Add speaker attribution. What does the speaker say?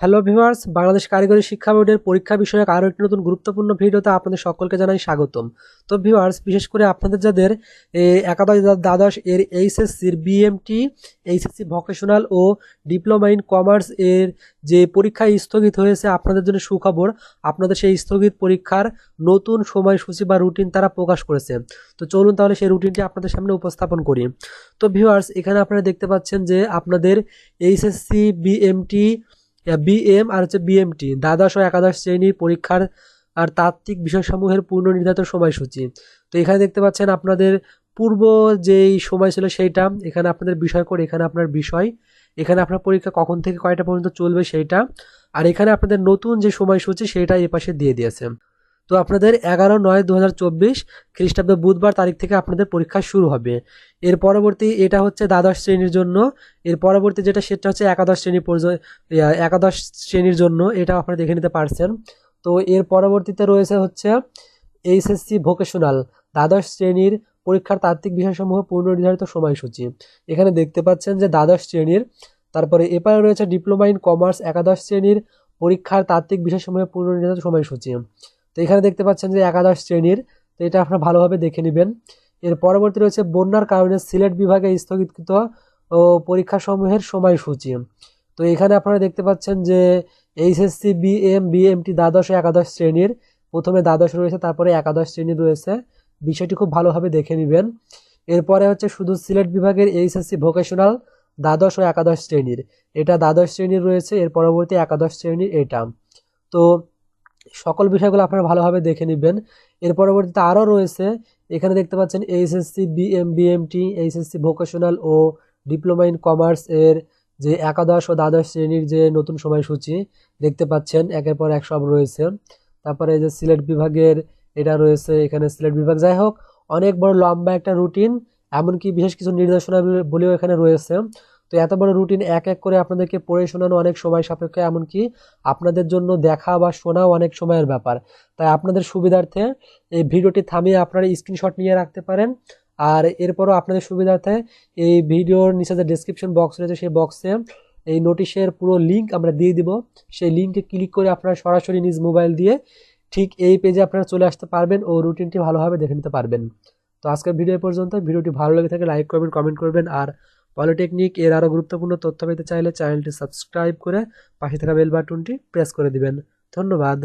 Speaker 1: Hello viewers Bangladesh কারিগরি শিক্ষা বোর্ডের পরীক্ষা বিষয়ক আরও একটি নতুন গুরুত্বপূর্ণ ভিডিওতে আপনাদের সকলকে জানাই স্বাগতম। তো ভিউয়ার্স বিশেষ করে আপনাদের যাদের একাদশ দ্বা- দ্বাদশ এর এইচএসসির বিএমটি এইচএসসি ভোকেশনাল ও ডিপ্লোমা ইন কমার্স এর যে পরীক্ষা স্থগিত হয়েছে আপনাদের জন্য সুখবর, আপনাদের সেই স্থগিত পরীক্ষার নতুন সময়সূচি বা রুটিন তারা প্রকাশ করেছে। তো, চলুন তাহলে সেই রুটিনটি আপনাদের সামনে উপস্থাপন করি। তো ভিউয়ার্স এখানে আপনারা দেখতে পাচ্ছেন যে আপনাদের এইচএসসি বিএমটি বিএম আর হচ্ছে বিএমটি দ্বাদশ ও একাদশ শ্রেণির পরীক্ষার আর তাত্ত্বিক বিষয়সমূহের পূর্ণ নির্ধারিত সময়সূচি। তো এখানে দেখতে পাচ্ছেন আপনাদের পূর্ব যেই সময় ছিল সেইটা, এখানে আপনাদের বিষয় করে, এখানে আপনার বিষয়, এখানে আপনার পরীক্ষা কখন থেকে কয়টা পর্যন্ত চলবে সেইটা, আর এখানে আপনাদের নতুন যে সময়সূচি, সেইটা এ পাশে দিয়ে দিয়েছে। তো আপনাদের এগারো নয় দু হাজার চব্বিশ খ্রিস্টাব্দ বুধবার তারিখ থেকে আপনাদের পরীক্ষা শুরু হবে। এর পরবর্তী এটা হচ্ছে দ্বাদশ শ্রেণির জন্য। এর পরবর্তী যেটা, সেটা হচ্ছে একাদশ শ্রেণি পর্যন্ত একাদশ শ্রেণির জন্য। এটা আপনারা দেখে নিতে পারছেন। তো এর পরবর্তীতে রয়েছে হচ্ছে এইচএসসি ভোকেশনাল। দ্বাদশ শ্রেণির পরীক্ষার তাত্ত্বিক বিষয়সমূহ পূর্ণ নির্ধারিত সময়সূচি। এখানে দেখতে পাচ্ছেন যে দ্বাদশ শ্রেণির, তারপরে এপারে রয়েছে ডিপ্লোমা ইন কমার্স একাদশ শ্রেণির পরীক্ষার তাত্ত্বিক বিষয়সমূহে পূর্ণ নির্ধারিত সময়সূচি। তো এখানে দেখতে পাচ্ছেন যে একাদশ শ্রেণির, তো এটা আপনারা ভালোভাবে দেখে নেবেন। এর পরবর্তী রয়েছে বন্যার কারণে সিলেট বিভাগে স্থগিতকৃত ও পরীক্ষাসমূহের সময়সূচি। তো এখানে আপনারা দেখতে পাচ্ছেন যে এইচএসসি, বিএম, বিএমটি দ্বাদশ একাদশ শ্রেণির, প্রথমে দ্বাদশ রয়েছে, তারপরে একাদশ শ্রেণির রয়েছে। বিষয়টি খুব ভালোভাবে দেখে নেবেন। এরপরে হচ্ছে শুধু সিলেট বিভাগের এইচএসসি ভোকেশনাল, দ্বাদশ ও একাদশ শ্রেণির। এটা দ্বাদশ শ্রেণির রয়েছে, এর পরবর্তী একাদশ শ্রেণির এটা। তো সকল বিষয়গুলো আপনারা ভালোভাবে দেখে নেবেন। এর পরবর্তীতে আরও রয়েছে, এখানে দেখতে পাচ্ছেন HSC, BM, BMT, HSC vocational O diploma in commerce এর যে একাদশ ও দ্বাদশ শ্রেণির যে নতুন সময়সূচি দেখতে পাচ্ছেন, একের পর এক সব রয়েছে। তারপরে যে সিলেট বিভাগের, এটা রয়েছে এখানে সিলেট বিভাগ। যাই হোক, অনেক বড় লম্বা একটা রুটিন, এমনকি বিশেষ কিছু নির্দেশনা বলেও এখানে রয়েছে। তো এত বড় রুটিন এক এক করে আপনাদেরকে পড়ে শোনানো অনেক সময় সাপেক্ষে, এমনকি আপনাদের জন্য দেখা বা শোনাও অনেক সময়ের ব্যাপার। তাই আপনাদের সুবিধার্থে এই ভিডিওটি থামিয়ে আপনারা স্ক্রিনশট নিয়ে রাখতে পারেন। আর এরপরও আপনাদের সুবিধার্থে এই ভিডিওর নিচে যে ডেসক্রিপশন বক্স রয়েছে, সেই বক্সে এই নোটিশের পুরো লিঙ্ক আমরা দিয়ে দিব। সেই লিঙ্কে ক্লিক করে আপনারা সরাসরি নিজ মোবাইল দিয়ে ঠিক এই পেজে আপনারা চলে আসতে পারবেন ও রুটিনটি ভালোভাবে দেখে নিতে পারবেন। তো আজকের ভিডিও পর্যন্ত ভিডিওটি ভালো লেগে থাকে লাইক করবেন কমেন্ট করবেন, আর পলিটেকনিক এর আরও গুরুত্বপূর্ণ তথ্য পেতে চাইলে চ্যানেলটি সাবস্ক্রাইব করে পাশে থাকা বেল বাটনটি প্রেস করে দিবেন। ধন্যবাদ।